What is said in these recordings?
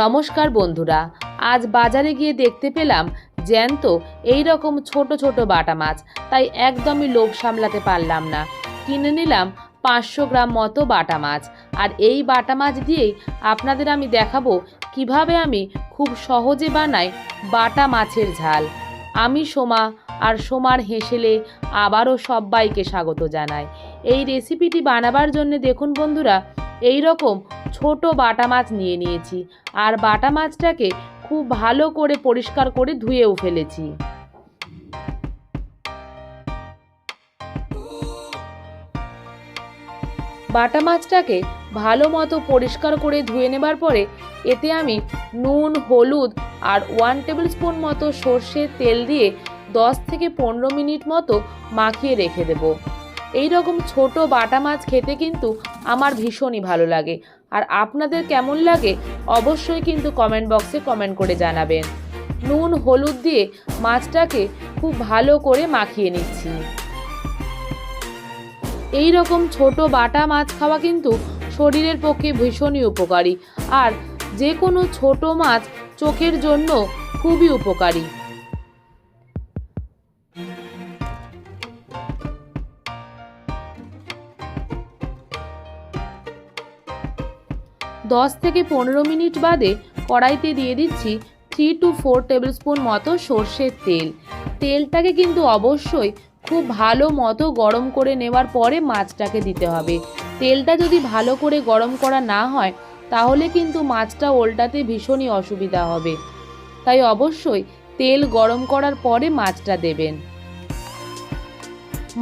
নমস্কার বন্ধুরা, আজ বাজারে গিয়ে দেখতে পেলাম জ্যান্ত এই রকম ছোট ছোট বাটা মাছ, তাই একদমই লোভ সামলাতে পারলাম না। কিনে নিলাম পাঁচশো গ্রাম মতো বাটা মাছ, আর এই বাটা মাছ দিয়েই আপনাদের আমি দেখাবো কীভাবে আমি খুব সহজে বানাই বাটা মাছের ঝাল। আমি সোমা, আর সোমার হেসেলে আবারও সবাইকে স্বাগত জানাই। এই রেসিপিটি বানাবার জন্য দেখুন বন্ধুরা এই রকম ছোট বাটা মাছ নিয়ে নিয়েছি। আর বাটা মাছটাকে খুব ভালো করে পরিষ্কার করে ধুয়েও ফেলেছি। বাটা মাছটাকে ভালো মতো পরিষ্কার করে ধুয়ে নেবার পরে এতে আমি নুন, হলুদ আর ওয়ান টেবিল স্পুন মতো সর্ষের তেল দিয়ে দশ থেকে পনেরো মিনিট মতো মাখিয়ে রেখে দেবো। এই রকম ছোট বাটা মাছ খেতে কিন্তু আমার ভীষণই ভালো লাগে। আর আপনাদের কেমন লাগে অবশ্যই কিন্তু কমেন্ট বক্সে কমেন্ট করে জানাবেন। নুন, হলুদ দিয়ে মাছটাকে খুব ভালো করে মাখিয়ে নিচ্ছি। এই রকম ছোট বাটা মাছ খাওয়া কিন্তু শরীরের পক্ষে ভীষণই উপকারী। আর যে কোনো ছোট মাছ চোখের জন্য খুবই উপকারী। দশ থেকে পনেরো মিনিট বাদে কড়াইতে দিয়ে দিচ্ছি three two four tablespoon মতো সর্ষের তেল। তেলটাকে কিন্তু অবশ্যই খুব ভালো মতো গরম করে নেওয়ার পরে মাছটাকে দিতে হবে। তেলটা যদি ভালো করে গরম করা না হয়, তাহলে কিন্তু মাছটা ওল্টাতে ভীষণই অসুবিধা হবে। তাই অবশ্যই তেল গরম করার পরে মাছটা দেবেন।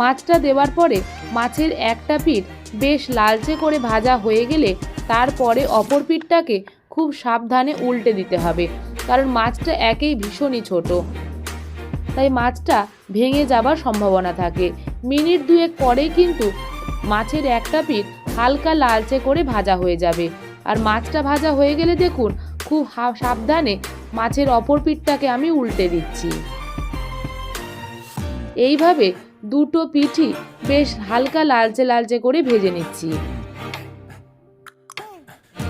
মাছটা দেওয়ার পরে মাছের একটা পিঠ বেশ লালচে করে ভাজা হয়ে গেলে তারপরে অপর পিঠটাকে খুব সাবধানে উল্টে দিতে হবে, কারণ মাছটা একেই ভীষণই ছোট। তাই মাছটা ভেঙে যাবার সম্ভাবনা থাকে। মিনিট দুয়েক পরেই কিন্তু মাছের একটা পিঠ হালকা লালচে করে ভাজা হয়ে যাবে। আর মাছটা ভাজা হয়ে গেলে দেখুন, খুব সাবধানে মাছের অপর পিঠটাকে আমি উল্টে দিচ্ছি। এইভাবে দুটো পিঠই বেশ হালকা লালচে লালচে করে ভেজে নিচ্ছি।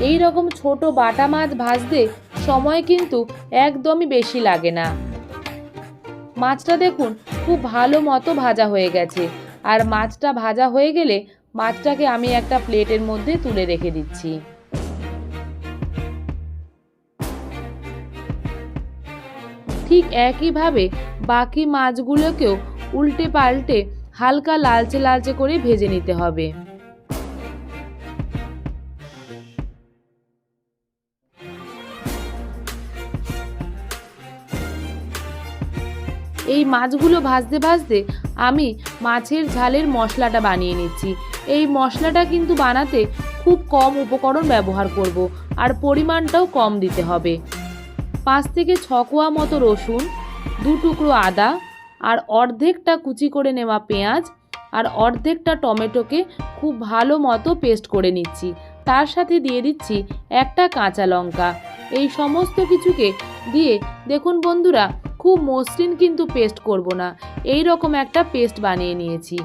এই রকম ছোট বাটা মাছ ভাজতে সময় কিন্তু একদমই বেশি লাগে না। মাছটা দেখুন, খুব ভালো মতো ভাজা হয়ে গেছে। আর মাছটা ভাজা হয়ে গেলে মাছটাকে আমি একটা প্লেটের মধ্যে তুলে রেখে দিচ্ছি। ঠিক একইভাবে বাকি মাছগুলোকেও উল্টে পাল্টে হালকা লালচে লালচে করে ভেজে নিতে হবে। এই মাছগুলো ভাজতে ভাজতে আমি মাছের ঝালের মশলাটা বানিয়ে নিচ্ছি। এই মশলাটা কিন্তু বানাতে খুব কম উপকরণ ব্যবহার করব আর পরিমাণটাও কম দিতে হবে। পাঁচ থেকে ছ কোয়া মতো রসুন, দু টুকরো আদা আর অর্ধেকটা কুচি করে নেওয়া পেঁয়াজ আর অর্ধেকটা টমেটোকে খুব ভালো মতো পেস্ট করে নিচ্ছি। তার সাথে দিয়ে দিচ্ছি একটা কাঁচা লঙ্কা। এই সমস্ত কিছুকে দিয়ে দেখুন বন্ধুরা খুব মসৃণ কিন্তু পেস্ট করব না। এই রকম একটা পেস্ট বানিয়ে নিয়েছি।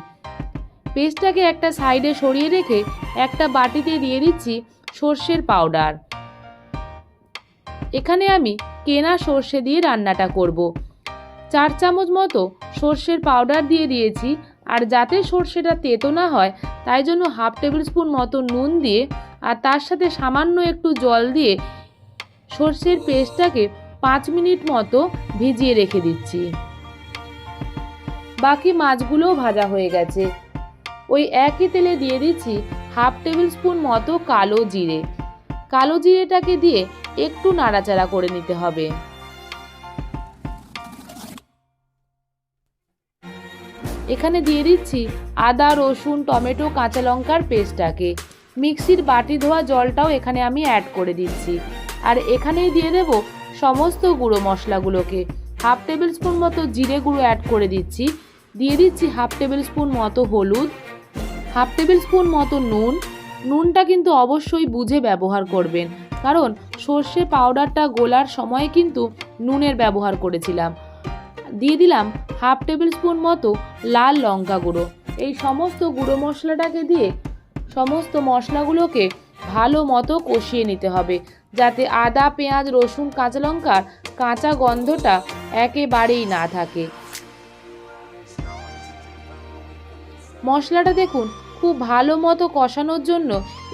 পেস্টটাকে একটা সাইডে সরিয়ে রেখে একটা বাটিতে দিয়ে দিচ্ছি সর্ষের পাউডার। এখানে আমি কেনা সর্ষে দিয়ে রান্নাটা করব। চার চামচ মতো সর্ষের পাউডার দিয়ে দিয়েছি, আর যাতে সর্ষেটা তেতো না হয়, তাই জন্য হাফ টেবিল স্পুন মতো নুন দিয়ে, আর তার সাথে সামান্য একটু জল দিয়ে সর্ষের পেস্টটাকে পাঁচ মিনিট মতো ভিজিয়ে রেখে দিচ্ছি। বাকি মাছগুলোও ভাজা হয়ে গেছে। ওই একই তেলে দিয়ে দিচ্ছি হাফ টেবিল স্পুন মতো কালো জিরে। কালো জিরেটাকে দিয়ে একটু নাড়াচাড়া করে নিতে হবে। এখানে দিয়ে দিচ্ছি আদা, রসুন, টমেটো, কাঁচা লঙ্কার পেস্টটাকে। মিক্সির বাটি ধোয়া জলটাও এখানে আমি অ্যাড করে দিচ্ছি। আর এখানেই দিয়ে দেব সমস্ত গুঁড়ো মশলাগুলোকে হাফ টেবিল স্পুন মতো জিরে গুঁড়ো অ্যাড করে দিচ্ছি। দিয়ে দিচ্ছি হাফ টেবিল স্পুন মতো হলুদ, হাফ টেবিল স্পুন মতো নুন। নুনটা কিন্তু অবশ্যই বুঝে ব্যবহার করবেন, কারণ সর্ষে পাউডারটা গোলার সময় কিন্তু নুনের ব্যবহার করেছিলাম। দিয়ে দিলাম হাফ টেবিল স্পুন মতো লাল লঙ্কা গুঁড়ো। এই সমস্ত গুঁড়ো মশলাটাকে দিয়ে সমস্ত মশলাগুলোকে ভালো মতো কষিয়ে নিতে হবে। যাতে আদা, পেঁয়াজ, রসুন, কাঁচা লঙ্কার কাঁচা গন্ধটা একেবারেই না থাকে। মশলাটা দেখুন, খুব ভালো মতো কষানোর জন্য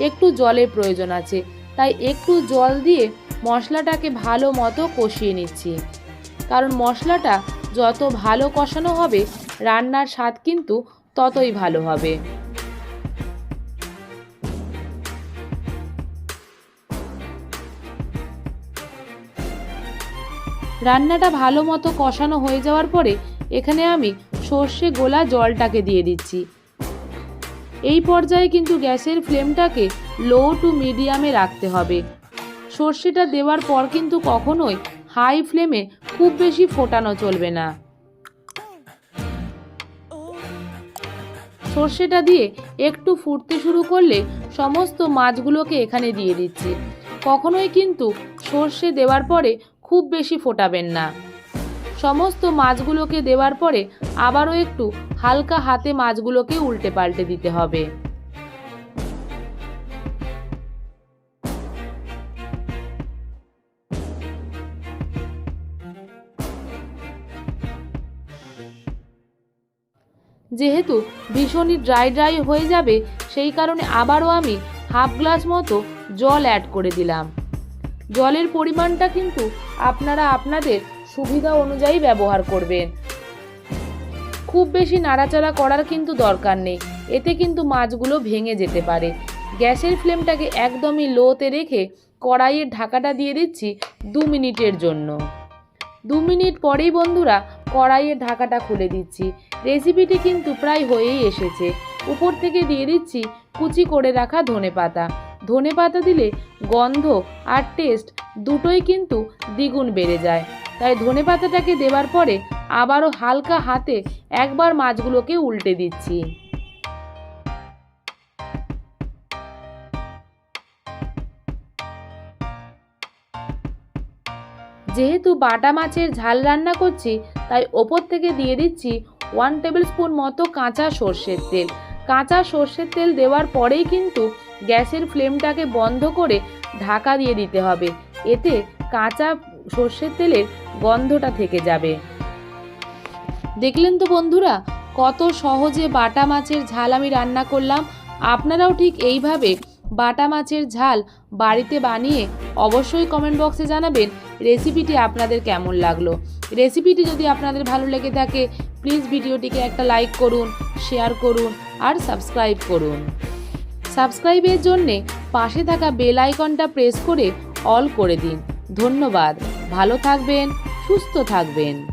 একটু জলের প্রয়োজন আছে। তাই একটু জল দিয়ে মশলাটাকে ভালো মতো কষিয়ে নিচ্ছি। কারণ মশলাটা যত ভালো কষানো হবে, রান্নার স্বাদ কিন্তু ততই ভালো হবে। রান্নাটা ভালো মতো কষানো হয়ে যাওয়ার পরে এখানে আমি সর্ষে গোলা জলটাকে দিয়ে দিচ্ছি। এই পর্যায়ে কিন্তু গ্যাসের ফ্লেমটাকে লো টু মিডিয়ামে রাখতে হবে। সর্ষেটা দেওয়ার পর কিন্তু কখনোই হাই ফ্লেমে খুব বেশি ফোটানো চলবে না। সর্ষেটা দিয়ে একটু ফুটতে শুরু করলে সমস্ত মাছগুলোকে এখানে দিয়ে দিচ্ছি। কখনোই কিন্তু সর্ষে দেওয়ার পরে খুব বেশি ফোটাবেন না। সমস্ত মাছগুলোকে দেওয়ার পরে আবারও একটু হালকা হাতে মাছগুলোকে উল্টে পাল্টে দিতে হবে। যেহেতু ভীষণই ড্রাই ড্রাই হয়ে যাবে, সেই কারণে আবারও আমি হাফ গ্লাস মতো জল অ্যাড করে দিলাম। জলের পরিমাণটা কিন্তু আপনারা আপনাদের সুবিধা অনুযায়ী ব্যবহার করবেন। খুব বেশি নাড়াচাড়া করার কিন্তু দরকার নেই। এতে কিন্তু মাছগুলো ভেঙে যেতে পারে। গ্যাসের ফ্লেমটাকে একদমই লোতে রেখে কড়াইয়ের ঢাকাটা দিয়ে দিচ্ছি দু মিনিটের জন্য। দু মিনিট পরেই বন্ধুরা কড়াইয়ের ঢাকাটা খুলে দিচ্ছি। রেসিপিটি কিন্তু প্রায় হয়েই এসেছে। উপর থেকে দিয়ে দিচ্ছি কুচি করে রাখা ধনে পাতা ধনে পাতা দিলে গন্ধ আর টেস্ট দুটোই কিন্তু দ্বিগুণ বেড়ে যায়। তাই ধনে পাতাটাকে দেওয়ার পরে আবারও হালকা হাতে একবার মাছগুলোকে উল্টে দিচ্ছি। যেহেতু বাটা মাছের ঝাল রান্না করছি, তাই ওপর থেকে দিয়ে দিচ্ছি ওয়ান টেবিল স্পুন মতো কাঁচা সর্ষের তেল। কাঁচা সর্ষের তেল দেওয়ার পরেই কিন্তু গ্যাসের ফ্লেমটাকে বন্ধ করে ঢাকা দিয়ে দিতে হবে। এতে কাঁচা সর্ষের তেলের গন্ধটা থেকে যাবে। দেখলেন তো বন্ধুরা, কত সহজে বাটা মাছের ঝাল আমি রান্না করলাম। আপনারাও ঠিক এইভাবে বাটা মাছের ঝাল বাড়িতে বানিয়ে অবশ্যই কমেন্ট বক্সে জানাবেন রেসিপিটি আপনাদের কেমন লাগল। রেসিপিটি যদি আপনাদের ভালো লেগে থাকে প্লিজ ভিডিওটিকে একটা লাইক করুন শেয়ার করুন, আর সাবস্ক্রাইব করুন। সাবস্ক্রাইবের জন্যে পাশে থাকা বেল আইকনটা প্রেস করে অল করে দিন। ধন্যবাদ। ভালো থাকবেন, সুস্থ থাকবেন।